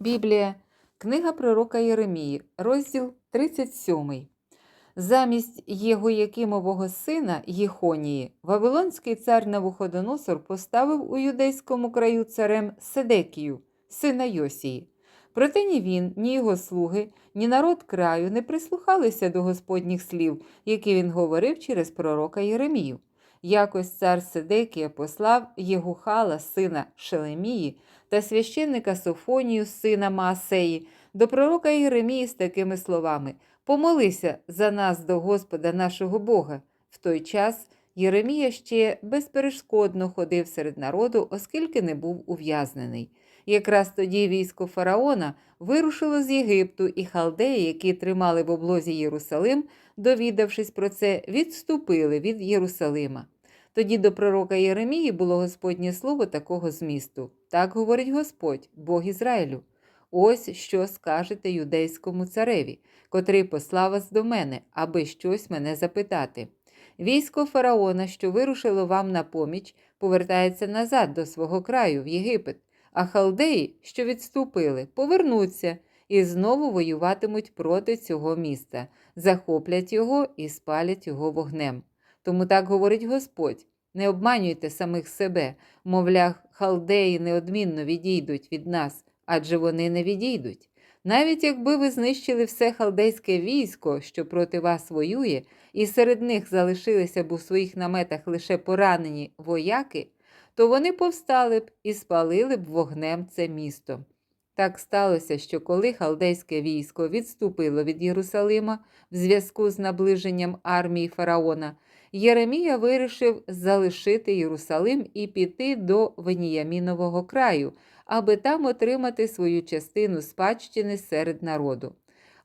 Біблія, книга пророка Єремії, розділ 37. Замість Єгоякимового сина Єхонії Вавилонський цар Навуходоносор поставив у юдейському краю царем Седекію, сина Йосії. Проте ні він, ні його слуги, ні народ краю не прислухалися до Господніх слів, які він говорив через пророка Єремію. Якось цар Сидекія послав Єгухала, сина Шелемії, та священника Софонію, сина Маасеї, до пророка Єремії з такими словами: Помолися за нас до Господа нашого Бога. В той час Єремія ще безперешкодно ходив серед народу, оскільки не був ув'язнений. Якраз тоді військо фараона вирушило з Єгипту, і халдеї, які тримали в облозі Єрусалим, довідавшись про це, відступили від Єрусалима. Тоді до пророка Єремії було Господнє слово такого змісту. Так говорить Господь, Бог Ізраїлю. Ось що скажете юдейському цареві, котрий послав вас до мене, аби щось мене запитати. Військо фараона, що вирушило вам на поміч, повертається назад до свого краю, в Єгипет, а халдеї, що відступили, повернуться і знову воюватимуть проти цього міста, захоплять його і спалять його вогнем. Тому так говорить Господь: не обманюйте самих себе, мовляв, халдеї неодмінно відійдуть від нас, адже вони не відійдуть. Навіть якби ви знищили все халдейське військо, що проти вас воює, і серед них залишилися б у своїх наметах лише поранені вояки, то вони повстали б і спалили б вогнем це місто. Так сталося, що коли халдейське військо відступило від Єрусалима в зв'язку з наближенням армії фараона, Єремія вирішив залишити Єрусалим і піти до Веніямінового краю, аби там отримати свою частину спадщини серед народу.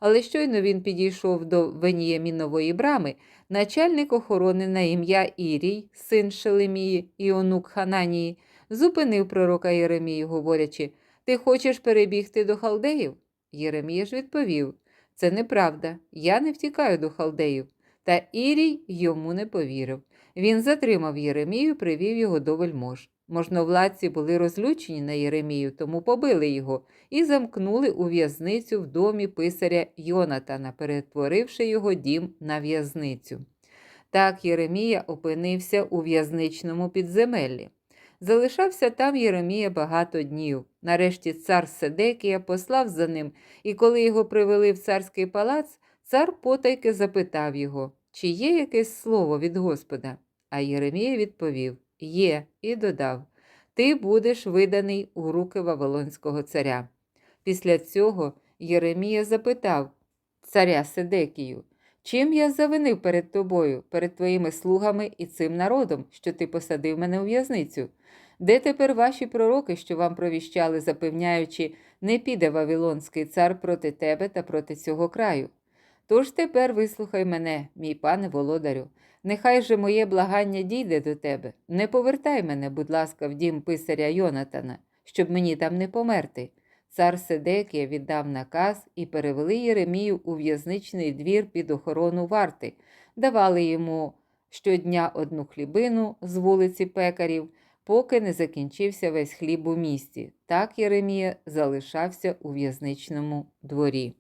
Але щойно він підійшов до Веніямінової брами, начальник охорони на ім'я Ірій, син Шелемії і онук Хананії, зупинив пророка Єремію, говорячи: Ти хочеш перебігти до халдеїв? Єремія ж відповів: Це неправда, я не втікаю до халдеїв. Та Ірій йому не повірив. Він затримав Єремію, привів його до вельмож. Можновладці були розлючені на Єремію, тому побили його і замкнули у в'язницю в домі писаря Йонатана, перетворивши його дім на в'язницю. Так Єремія опинився у в'язничному підземеллі. Залишався там Єремія багато днів. Нарешті цар Седекія послав за ним, і коли його привели в царський палац, цар потайки запитав його, чи є якесь слово від Господа. А Єремія відповів Є, і додав Ти будеш виданий у руки Вавилонського царя. Після цього Єремія запитав царя Седекію, чим я завинив перед тобою, перед твоїми слугами і цим народом, що ти посадив мене у в'язницю? Де тепер ваші пророки, що вам провіщали, запевняючи, не піде Вавилонський цар проти тебе та проти цього краю? Тож тепер вислухай мене, мій пане володарю, нехай же моє благання дійде до тебе. Не повертай мене, будь ласка, в дім писаря Йонатана, щоб мені там не померти. Цар Седекія віддав наказ і перевели Єремію у в'язничний двір під охорону варти, давали йому щодня одну хлібину з вулиці пекарів, поки не закінчився весь хліб у місті. Так Єремія залишався у в'язничному дворі.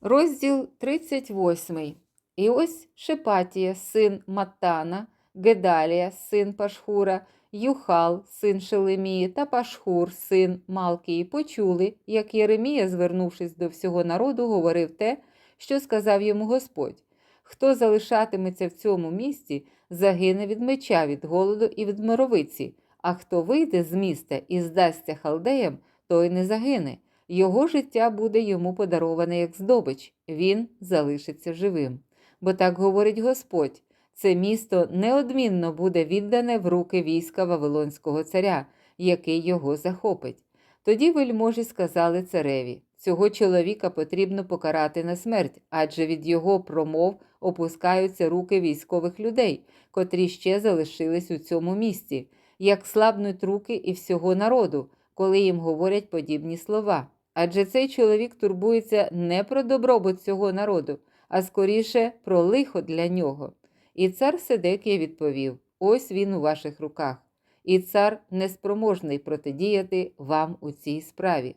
Розділ 38. І ось Шепатія, син Матана, Гедалія, син Пашхура, Юхал, син Шелемії та Пашхур, син Малкії, почули, як Єремія, звернувшись до всього народу, говорив те, що сказав йому Господь. Хто залишатиметься в цьому місті, загине від меча, від голоду і від моровиці, а хто вийде з міста і здасться халдеям, той не загине. Його життя буде йому подароване як здобич, він залишиться живим. Бо так говорить Господь це місто неодмінно буде віддане в руки війська Вавилонського царя, який його захопить. Тоді вельможі сказали цареві цього чоловіка потрібно покарати на смерть, адже від його промов опускаються руки військових людей, котрі ще залишились у цьому місті, як слабнуть руки і всього народу, коли їм говорять подібні слова. Адже цей чоловік турбується не про добробут цього народу, а скоріше про лихо для нього. І цар Седекія відповів: Ось він у ваших руках, і цар неспроможний протидіяти вам у цій справі.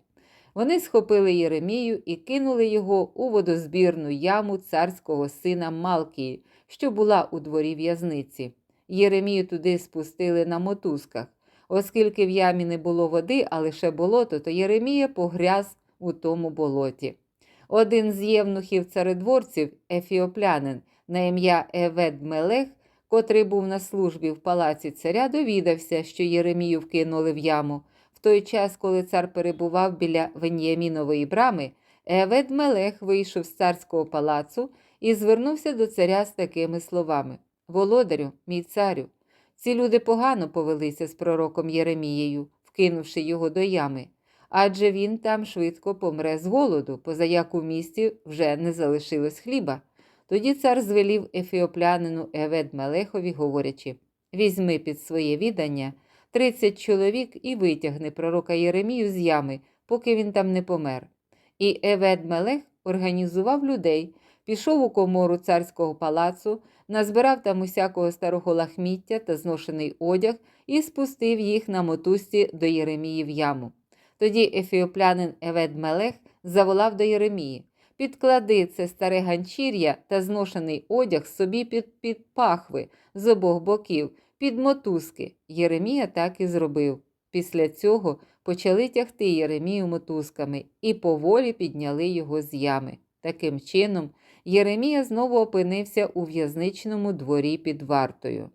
Вони схопили Єремію і кинули його у водозбірну яму царського сина Малкії, що була у дворі в'язниці. Єремію туди спустили на мотузках. Оскільки в ямі не було води, а лише болото, то Єремія погряз у тому болоті. Один з євнухів царедворців, ефіоплянин, на ім'я Евед Мелех, котрий був на службі в палаці царя, довідався, що Єремію вкинули в яму. В той час, коли цар перебував біля Веньямінової брами, Евед Мелех вийшов з царського палацу і звернувся до царя з такими словами: Володарю, мій царю, ці люди погано повелися з пророком Єремією, вкинувши його до ями, адже він там швидко помре з голоду, позаяк у місті вже не залишилось хліба. Тоді цар звелів ефіоплянину Евед Мелехові, говорячи: Візьми під своє відання тридцять чоловік і витягни пророка Єремію з ями, поки він там не помер. І Евед Мелех організував людей, пішов у комору царського палацу, назбирав там усякого старого лахміття та зношений одяг і спустив їх на мотузці до Єремії в яму. Тоді ефіоплянин Евед Мелех заволав до Єремії. Підклади це старе ганчір'я та зношений одяг собі під, під пахви з обох боків, під мотузки. Єремія так і зробив. Після цього почали тягти Єремію мотузками і поволі підняли його з ями. Таким чином, Єремія знову опинився у в'язничному дворі під вартою.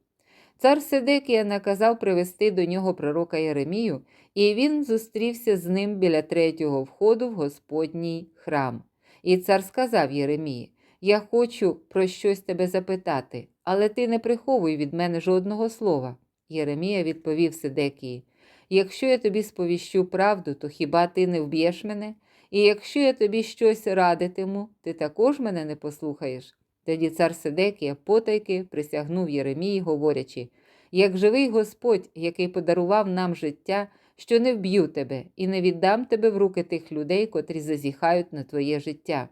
Цар Седекія наказав привести до нього пророка Єремію, і він зустрівся з ним біля третього входу в Господній храм. І цар сказав Єремії: Я хочу про щось тебе запитати, але ти не приховуй від мене жодного слова. Єремія відповів Седекії: Якщо я тобі сповіщу правду, то хіба ти не вб'єш мене? І якщо я тобі щось радитиму, ти також мене не послухаєш. Тоді цар Седекія потайки присягнув Єремії, говорячи: Як живий Господь, який подарував нам життя, що не вб'ю тебе і не віддам тебе в руки тих людей, котрі зазіхають на твоє життя.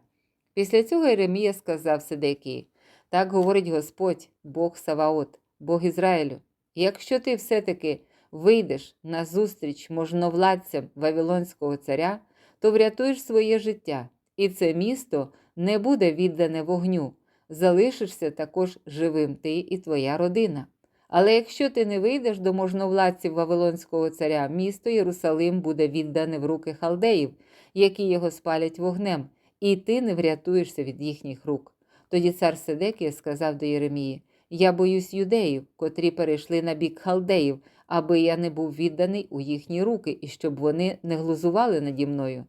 Після цього Єремія сказав Седекії: Так говорить Господь, Бог Саваот, Бог Ізраїлю. Якщо ти все-таки вийдеш на зустріч можновладцям Вавилонського царя, то врятуєш своє життя, і це місто не буде віддане вогню. Залишишся також живим ти і твоя родина. Але якщо ти не вийдеш до можновладців Вавилонського царя, місто Єрусалим буде віддане в руки халдеїв, які його спалять вогнем, і ти не врятуєшся від їхніх рук. Тоді цар Седекія сказав до Єремії: Я боюсь юдеїв, котрі перейшли на бік халдеїв, аби я не був відданий у їхні руки і щоб вони не глузували наді мною.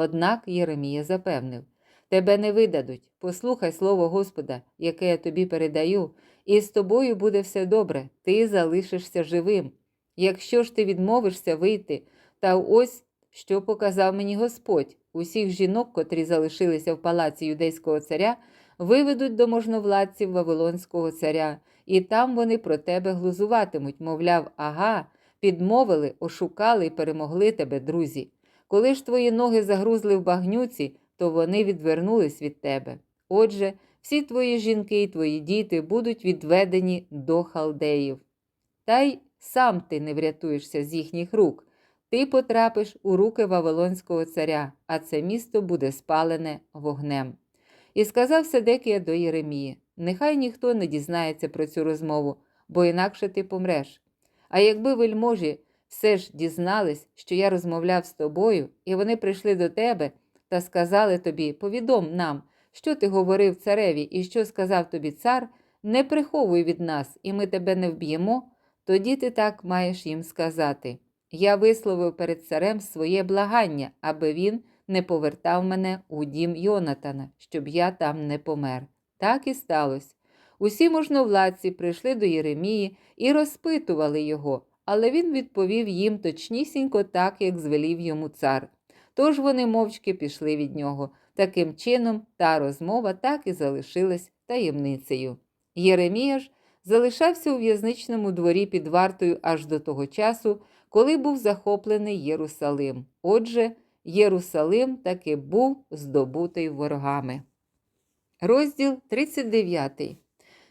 Однак Єремія запевнив: Тебе не видадуть. Послухай слово Господа, яке я тобі передаю, і з тобою буде все добре, ти залишишся живим. Якщо ж ти відмовишся вийти, та ось що показав мені Господь, усіх жінок, котрі залишилися в палаці юдейського царя, виведуть до можновладців Вавилонського царя, і там вони про тебе глузуватимуть, мовляв, ага, підмовили, ошукали і перемогли тебе, друзі. Коли ж твої ноги загрузли в багнюці, то вони відвернулись від тебе. Отже, всі твої жінки і твої діти будуть відведені до халдеїв. Та й сам ти не врятуєшся з їхніх рук. Ти потрапиш у руки Вавилонського царя, а це місто буде спалене вогнем. І сказав Седекія до Єремії: Нехай ніхто не дізнається про цю розмову, бо інакше ти помреш. А якби вельможі все ж дізнались, що я розмовляв з тобою, і вони прийшли до тебе та сказали тобі: Повідом нам, що ти говорив цареві і що сказав тобі цар, не приховуй від нас, і ми тебе не вб'ємо, тоді ти так маєш їм сказати. Я висловив перед царем своє благання, аби він не повертав мене у дім Йонатана, щоб я там не помер. Так і сталося. Усі можновладці прийшли до Єремії і розпитували його, але він відповів їм точнісінько так, як звелів йому цар. Тож вони мовчки пішли від нього. Таким чином, та розмова так і залишилась таємницею. Єремія ж залишався у в'язничному дворі під вартою аж до того часу, коли був захоплений Єрусалим. Отже, Єрусалим таки був здобутий ворогами. Розділ 39.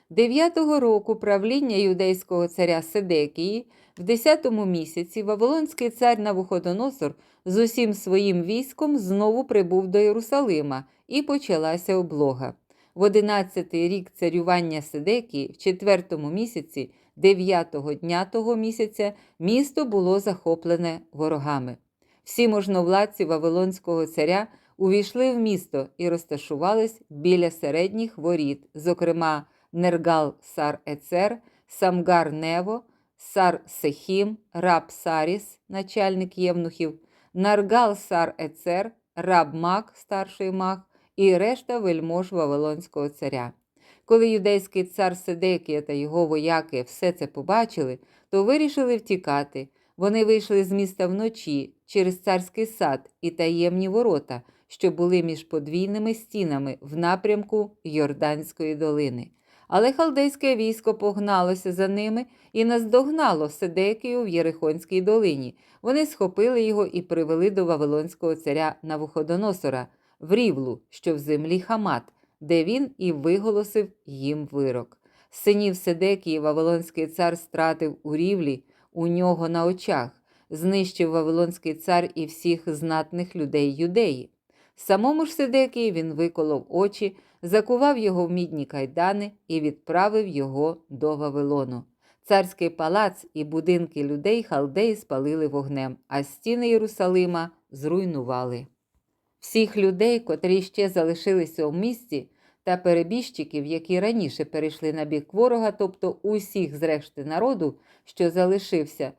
Дев'ятого року правління юдейського царя Седекії в десятому місяці Вавилонський цар Навуходоносор з усім своїм військом знову прибув до Єрусалима і почалася облога. В одинадцятий рік царювання Седекії, в четвертому місяці, дев'ятого дня того місяця, місто було захоплене ворогами. Всі можновладці Вавилонського царя увійшли в місто і розташувались біля середніх воріт, зокрема Нергал Сар Ецер, Самгар Нево, Сар Сехім, Раб Саріс, начальник євнухів, Наргал Сар Ецер, Раб Мак, старший маг, і решта вельмож Вавилонського царя. Коли юдейський цар Седекія та його вояки все це побачили, то вирішили втікати. Вони вийшли з міста вночі через царський сад і таємні ворота, що були між подвійними стінами в напрямку Йорданської долини. Але халдейське військо погналося за ними і наздогнало Седекію в Єрихонській долині. Вони схопили його і привели до Вавилонського царя Навуходоносора в Рівлу, що в землі Хамат, де він і виголосив їм вирок. Синів Седекії Вавилонський цар стратив у Рівлі у нього на очах, знищив Вавилонський цар і всіх знатних людей юдеї. Самому ж Седекії він виколов очі, закував його в мідні кайдани і відправив його до Вавилону. Царський палац і будинки людей халдеї спалили вогнем, а стіни Єрусалима зруйнували. Всіх людей, котрі ще залишилися у місті, та перебіжчиків, які раніше перейшли на бік ворога, тобто усіх зрешти народу, що залишився,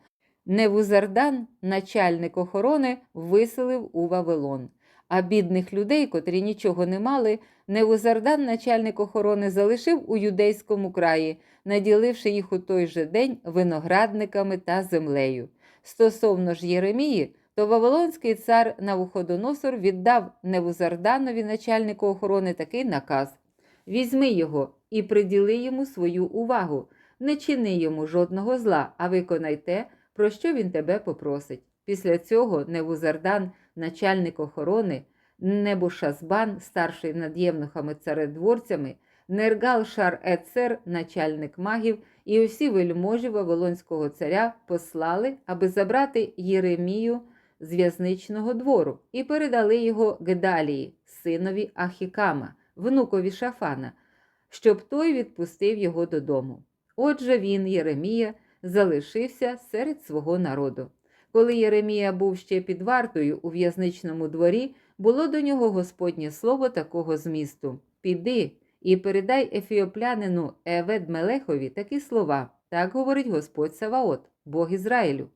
Невузардан, начальник охорони, виселив у Вавилон. А бідних людей, котрі нічого не мали, Невузардан, начальник охорони, залишив у юдейському краї, наділивши їх у той же день виноградниками та землею. Стосовно ж Єремії, то Вавилонський цар Навуходоносор віддав Невузарданові, начальнику охорони, такий наказ: Візьми його і приділи йому свою увагу, не чини йому жодного зла, а виконай те, про що він тебе попросить. Після цього Невузардан, начальник охорони, Небушазбан, старший над євнухами царедворцями, Нергал Шар Ецер, начальник магів, і усі вельможі Вавилонського царя послали, аби забрати Єремію з в'язничного двору і передали його Гедалії, синові Ахікама, внукові Шафана, щоб той відпустив його додому. Отже, він, Єремія, залишився серед свого народу. Коли Єремія був ще під вартою у в'язничному дворі, було до нього Господнє слово такого змісту: Піди і передай ефіоплянину Евед Мелехові такі слова. Так говорить Господь Саваот, Бог Ізраїлю.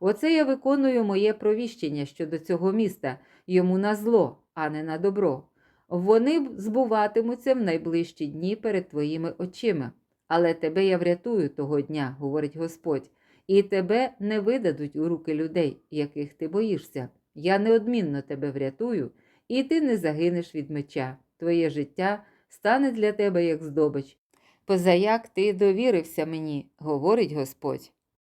Оце я виконую моє провіщення щодо цього міста, йому на зло, а не на добро. Вони збуватимуться в найближчі дні перед твоїми очима. Але тебе я врятую того дня, говорить Господь, і тебе не видадуть у руки людей, яких ти боїшся. Я неодмінно тебе врятую, і ти не загинеш від меча. Твоє життя стане для тебе як здобич. Позаяк ти довірився мені, говорить Господь.